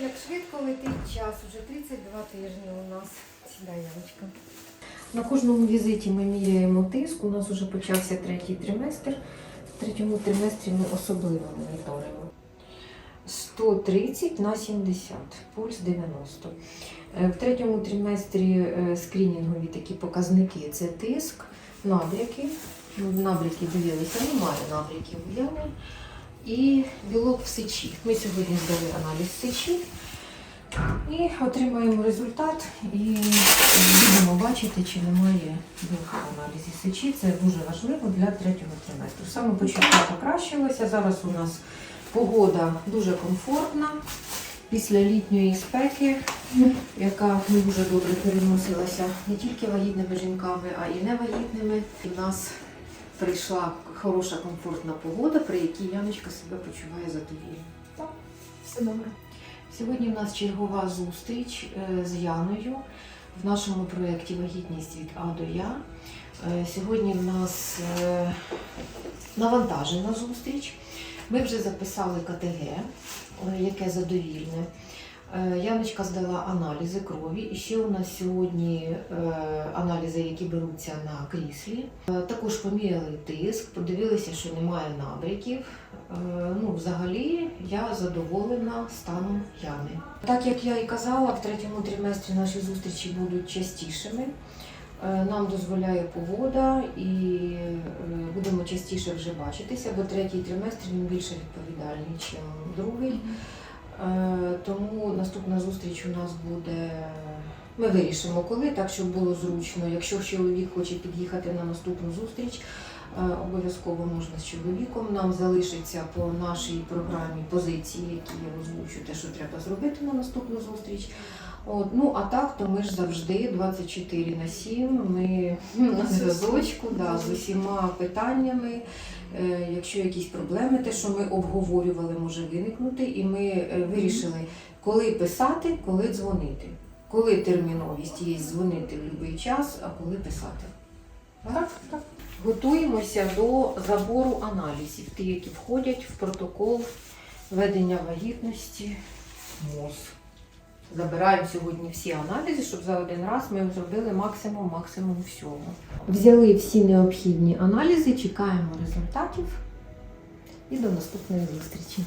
Як швидко летить час, вже 32 тижні у нас сіда Яночка. На кожному візиті ми міряємо тиск. У нас вже почався третій триместр. В третьому триместрі ми особливо моніторимо. 130 на 70, пульс 90. Е, В третьому триместрі е, скринінгові такі показники це тиск, набряки. Ну, Набряки дивилися, немає набряків в ямі. І білок в сечі. Ми сьогодні здали аналіз сечі і отримаємо результат і будемо бачити, чи немає білка в аналізі сечі. Це дуже важливо для третього триместру. Саме почуття покращилося. Зараз у нас погода дуже комфортна. Після літньої спеки, яка не дуже добре переносилася не тільки вагітними жінками, а й невагітними. В нас прийшла хороша комфортна погода, при якій Яночка себе почуває задовільно. Все добре. Сьогодні в нас чергова зустріч е, з Яною в нашому проєкті Вагітність від А до Я. Е, Сьогодні в нас е, навантажена зустріч. Ми вже записали КТГ, яке задовільне. Е, Яночка здала аналізи крові. І ще у нас сьогодні е, аналізи, які беруться на кріслі. Е, Також поміряли тиск, подивилися, що немає набряків. Ну, взагалі, я задоволена станом Яни. Так як я і казала, в третьому триместрі наші зустрічі будуть частішими. Нам дозволяє погода і будемо частіше вже бачитися, бо третій триместр він більше відповідальний, ніж другий. Е, Тому наступна зустріч у нас буде. Ми вирішимо коли, так щоб було зручно. Якщо чоловік хоче під'їхати на наступну зустріч, е, обов'язково можна з чоловіком. Нам залишиться по нашій програмі позиції, які я озвучу, те, що треба зробити на наступну зустріч. От, ну а так, то ми ж завжди 24 на 7, Ми на зв'язочку да, з усіма питаннями. Е, Якщо якісь проблеми, те, що ми обговорювали, може виникнути, і ми е, вирішили, коли писати, коли дзвонити. Коли терміновість є дзвонити в будь-який час, а коли писати. Так, так. Готуємося до забору аналізів, ті, які входять в протокол ведення вагітності МОЗ. Забираємо сьогодні всі аналізи, щоб за один раз ми зробили максимум максимум всього. Взяли всі необхідні аналізи, чекаємо результатів і до наступної зустрічі.